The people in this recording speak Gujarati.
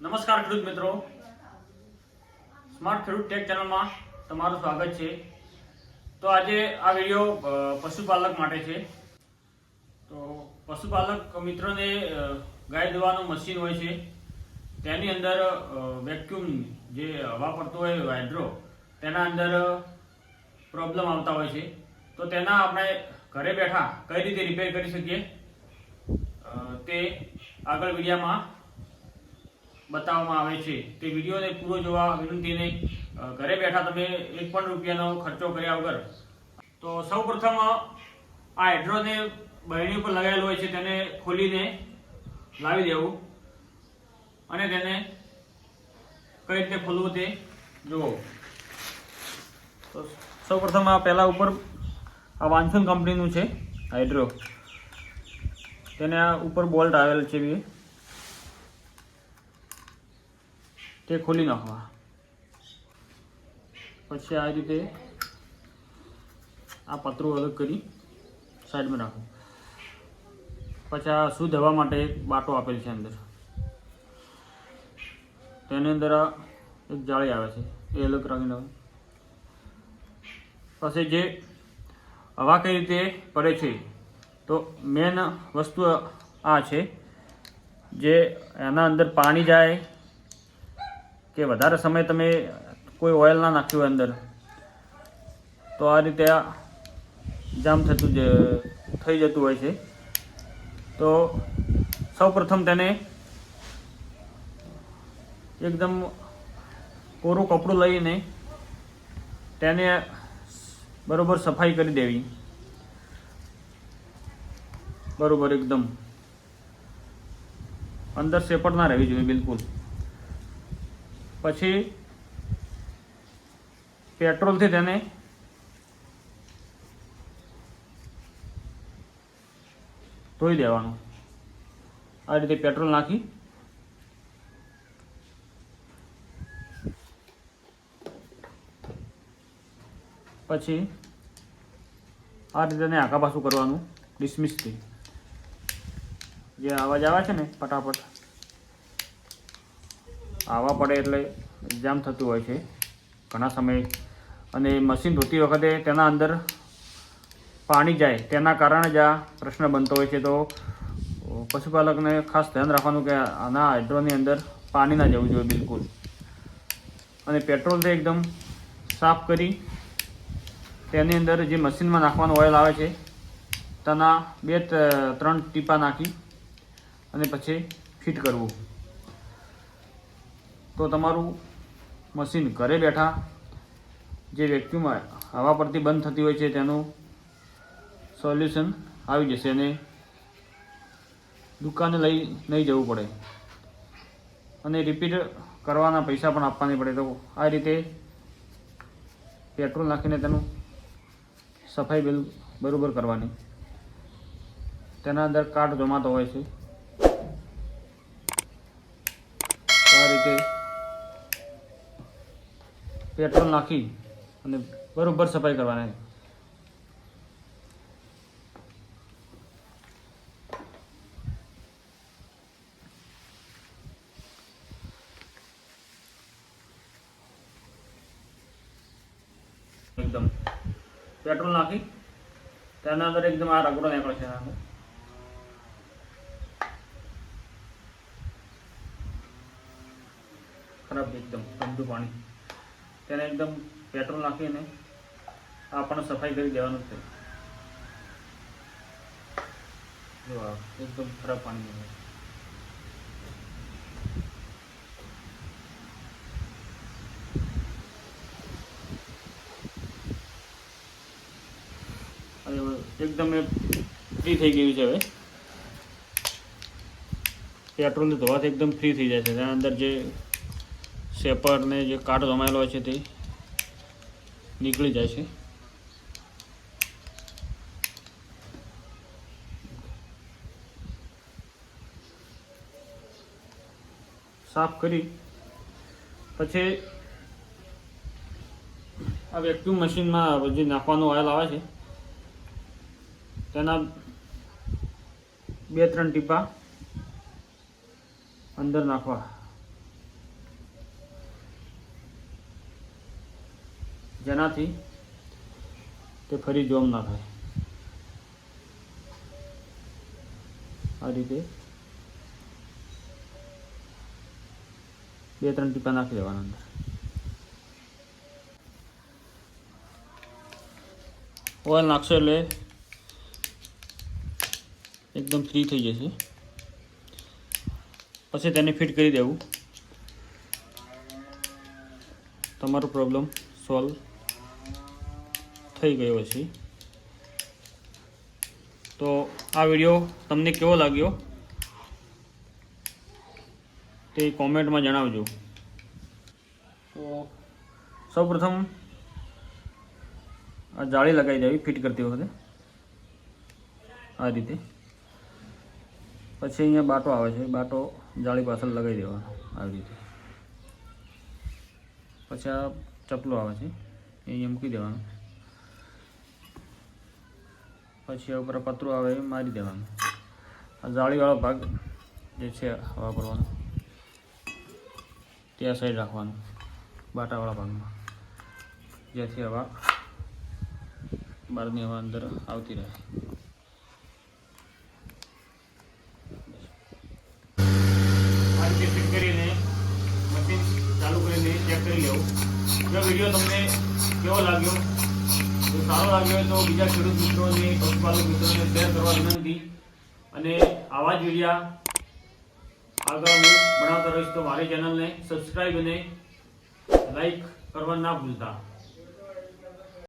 નમસ્કાર ખેડૂત મિત્રો. સ્માર્ટ ખેડૂત ટેક ચેનલમાં તમારું સ્વાગત છે. તો આજે આ વીડિયો પશુપાલક માટે છે. તો પશુપાલક મિત્રોને ગાય દવાનું મશીન હોય છે. તેની અંદર વેક્યુમ જે હવા પડતો હોય હાઇડ્રો તેના અંદર પ્રોબ્લેમ આવતા હોય છે. તો તેના આપણે ઘરે બેઠા કઈ રીતે રિપેર કરી શકીએ? તે આગળ વિડીયામાં બતાવવામાં આવે છે. તે વિડીયોને પૂરો જોવા વિનંતીને ઘરે બેઠા તમે એક પણ રૂપિયાનો ખર્ચો કર્યા વગર. તો સૌ પ્રથમ આ હાઇડ્રોને બહેણી ઉપર લગાવેલું હોય છે તેને ખોલીને લાવી દેવું. અને તેને કઈ રીતે ખોલવું તે જુઓ. તો સૌ પ્રથમ, આ પહેલાં ઉપર આ વાંસન કંપનીનું છે હાઇડ્રો તેને આ ઉપર બોલ્ટ આવેલ છે બી. તે ખોલી નાખવા પછી આ રીતે આ પતરું અલગ કરી સાઈડમાં રાખો. પછી આ શુદ્ધ હવા માટે એક બાટો આપેલ છે અંદર? તેની અંદર આ એક જાળી આવે છે, એ અલગ રાખી. નાખો પછી જે હવા કઈ રીતે પડે છે, તો મેન વસ્તુ આ છે, જે એના અંદર પાણી જાય કે વધારે સમય તમે કોઈ ઓઇલ ના નાખ્યું હોય અંદર, તો આ રીતે આ જામ થતું જ, થઈ જતું હોય છે. તો સૌ પ્રથમ તેને એકદમ કોરું કપડું લઈને તેને બરોબર સફાઈ કરી દેવી. બરોબર એકદમ. અંદર સેપટ ના રહેવી જોઈએ, બિલકુલ. પછી પેટ્રોલથી તેને ધોઈ દેવાનું. આ રીતે પેટ્રોલ નાખી પછી આ રીતે તેને આખા પાછું કરવાનું, ડિસમિસથી. જે અવાજ આવે છે ને, ફટાફટ. આવા પડે એટલે જામ થતું હોય છે ઘણા સમય. અને મશીન ધોતી વખતે તેના અંદર પાણી જાય, તેના કારણે જ આ પ્રશ્ન બનતો હોય છે. તો પશુપાલકને ખાસ ધ્યાન રાખવાનું કે આના હાઇડ્રોની અંદર પાણી ના જવું જોઈએ બિલકુલ. અને પેટ્રોલથી એકદમ સાફ કરી તેની અંદર જે મશીનમાં નાખવાનું ઓઇલ આવે છે, તેના બે ત્રણ ટીપા નાખી અને પછી ફિટ કરવું. તો તમારું મશીન ઘરે બેઠા જે વેક્યુમ હવા પડતી બંધ થતી હોય છે, તેનું સોલ્યુશન આવી જશે અને દુકાને લઈ, નહીં જવું પડે. અને રિપીટ કરવાના પૈસા પણ આપવાની પડે. તો આ રીતે પેટ્રોલ નાખીને તેનું સફાઈ બિલ બરાબર કરવાની. તેના અંદર કાટ જમાતો હોય છે. આ રીતે પેટ્રોલ નાખી અને બરોબર સફાઈ કરવાની. એકદમ. પેટ્રોલ નાખી. તેના અંદર એકદમ આ રગડો નીકળે છે ખરાબ એકદમ ઠંડુ પાણી. તેને એકદમ પેટ્રોલ નાખીને આપણને સફાઈ કરી દેવાનું છે. જો એકદમ ખરાબ પાણી એકદમ એ ફ્રી થઈ ગયું છે હવે. પેટ્રોલ ધોવાથી એકદમ ફ્રી થઈ જાય છે. અંદર જે સેપર ને જે કાટ જમાયેલો છે તે નીકળી જાય છે. સાફ કરી પછી આ વેક્યુમ મશીનમાં જે નાખવાનું ઓઇલ આવે છે, તેના બે ત્રણ ટીપા અંદર નાખવા. જેનાથી તે ફરી જોમ ના થાય. આ રીતે બે, ત્રણ ટીપા નાખી દેવાના અંદર. ઓઇલ નાખશો એટલે એકદમ ફ્રી થઈ જશે. પછી તેને ફિટ કરી દેવું. તમારો પ્રોબ્લેમ સોલ્વ થઈ ગયો છે. તો આ વીડિયો તમને કેવો લાગ્યો? તે કોમેન્ટમાં જણાવજો. તો સૌપ્રથમ આ જાળી લગાવી દેવી, ફિટ કરતી વખતે. આ રીતે. પછી અહીંયા બાટો આવે છે, બાટો જાળી પાછળ લગાવી દેવાનો, આવી રીતે. પછી આ ચપલો આવે છે, એ મૂકી દેવાનું. પછી ઉપર પતરું આવે એ મારી દેવાનું. આ જાળીવાળો ભાગ જે છે હવા કરવાનો ત્યાં સાઈડ રાખવાનો, બાટાવાળા ભાગમાં. જેથી હવા બહારની હવા અંદર આવતી રહે. ચાલુ કરીને ચેક કરી લેવું જો વીડિયો તમને કેવો લાગ્યો જો સારો લાગ્યો હોય તો બીજા ખેડૂત મિત્રોને, પશુપાલક મિત્રોને શેર કરવા વિનંતી. અને આવા જ વિડીયા આગળ હું બનાવતા રહીશ તો મારી ચેનલને સબસ્ક્રાઈબ અને લાઈક કરવા ના ભૂલતા.